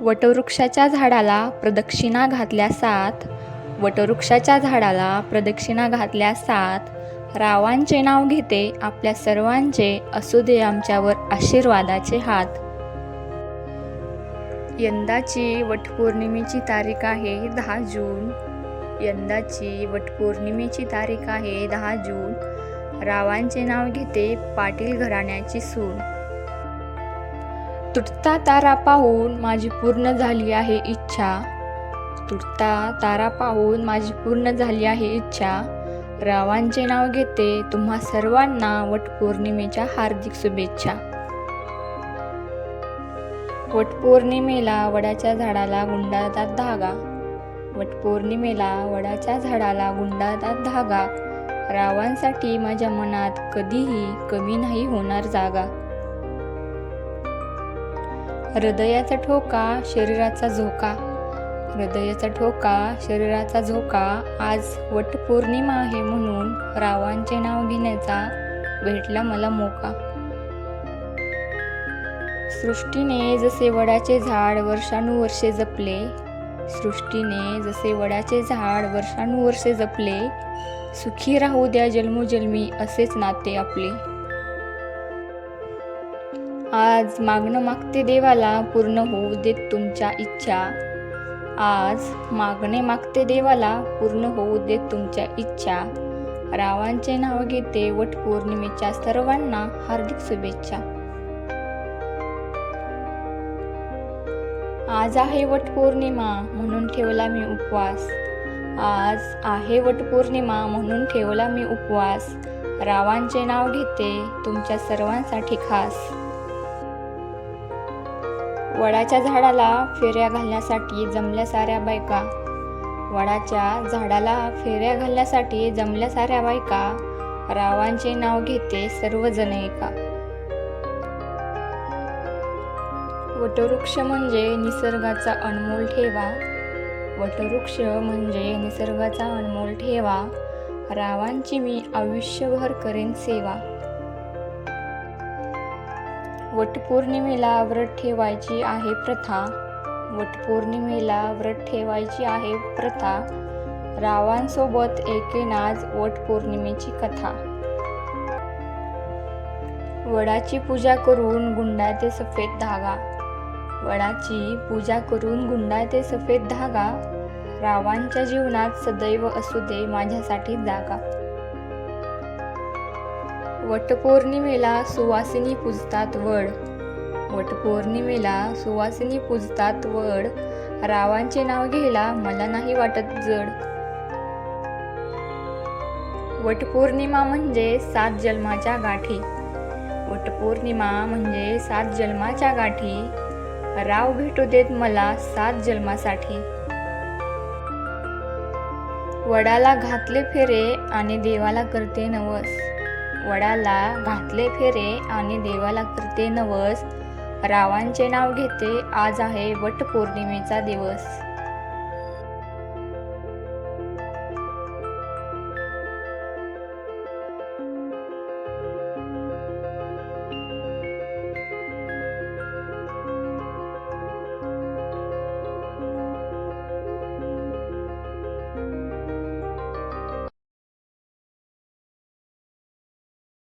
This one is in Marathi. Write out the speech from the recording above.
वटवृक्षाच्या झाडाला प्रदक्षिणा घातल्या सात. वटवृक्षाच्या झाडाला प्रदक्षिणा घातल्या सात. रावांचे नाव घेते आपल्या सर्वांचे असू दे आमच्यावर आशीर्वादाचे हात. यंदाची वटपौर्णिमेची तारीख आहे दहा जून. यंदाची वटपौर्णिमेची तारीख आहे दहा जून. रावांचे नाव घेते पाटील घराण्याची सून. तुटता तारा पाहून माझी पूर्ण झाली आहे इच्छा. तुटता तारा पाहून माझी पूर्ण झाली आहे इच्छा. रावांचे नाव घेते तुम्हा सर्वांना वटपौर्णिमेच्या हार्दिक शुभेच्छा. वटपौर्णिमेला वडाच्या झाडाला गुंडाळतात धागा. वटपौर्णिमेला वडाच्या झाडाला गुंडाळतात धागा. रावांसाठी माझ्या मनात कधीही कमी नाही होणार जागा. हृदयाचा ठोका शरीराचा झोका. हृदयाचा ठोका शरीराचा झोका आज वटपौर्णिमा आहे म्हणून रावांचे नाव घेण्याचा भेटला मला मोका. सृष्टीने जसे वडाचे झाड वर्षानुवर्षे जपले सृष्टीने जसे वडाचे झाड वर्षानुवर्षे जपले सुखी राहू द्या जन्मोजन्मी असेच नाते आपले. आज मागणं मागते देवाला पूर्ण होऊ देत तुमच्या इच्छा. आज मागणे मागते देवाला पूर्ण होऊ देत तुमच्या इच्छा. रावांचे नाव घेते वटपौर्णिमेच्या सर्वांना हार्दिक शुभेच्छा. आज आहे वटपौर्णिमा म्हणून ठेवला मी उपवास. आज आहे वटपौर्णिमा म्हणून ठेवला मी उपवास. रावांचे नाव घेते तुमच्या सर्वांसाठी खास. वडाच्या झाडाला फेऱ्या घालण्यासाठी जमल्या साऱ्या बायका. वडाच्या झाडाला फेऱ्या घालण्यासाठी जमल्या साऱ्या बायका. रावांचे नाव घेते सर्वजण एका. वटवृक्ष म्हणजे निसर्गाचा अनमोल ठेवा. वटवृक्ष म्हणजे निसर्गाचा अनमोल ठेवा. रावांची मी आयुष्यभर करेन सेवा. वटपौर्णिमेला व्रत ठेवायची आहे प्रथा. वटपौर्णिमेला व्रत ठेवायची आहे प्रथा. रावांसोबत एकेनाच वटपौर्णिमेची कथा. वडाची पूजा करून गुंडाळते सफेद धागा. वडाची पूजा करून गुंडाळते सफेद धागा. रावांच्या जीवनात सदैव असू दे माझ्यासाठी जागा. वटपौर्णिमेला सुवासिनी पूजतात वड. वटपौर्णिमेला सुवासिनी पूजतात वड. रावांचे नाव घ्यायला मला नाही वाटत जड. वटपौर्णिमा म्हणजे सात जन्माच्या गाठी. वटपौर्णिमा म्हणजे सात जन्माच्या गाठी. राव भेटू देत मला सात जन्मासाठी. वडाला घातले फेरे आणि देवाला करते नवस. वडाला घातले फेरे आणि देवाला करते नवस रावांचे नाव घेते आज आहे वटपौर्णिमेचा दिवस.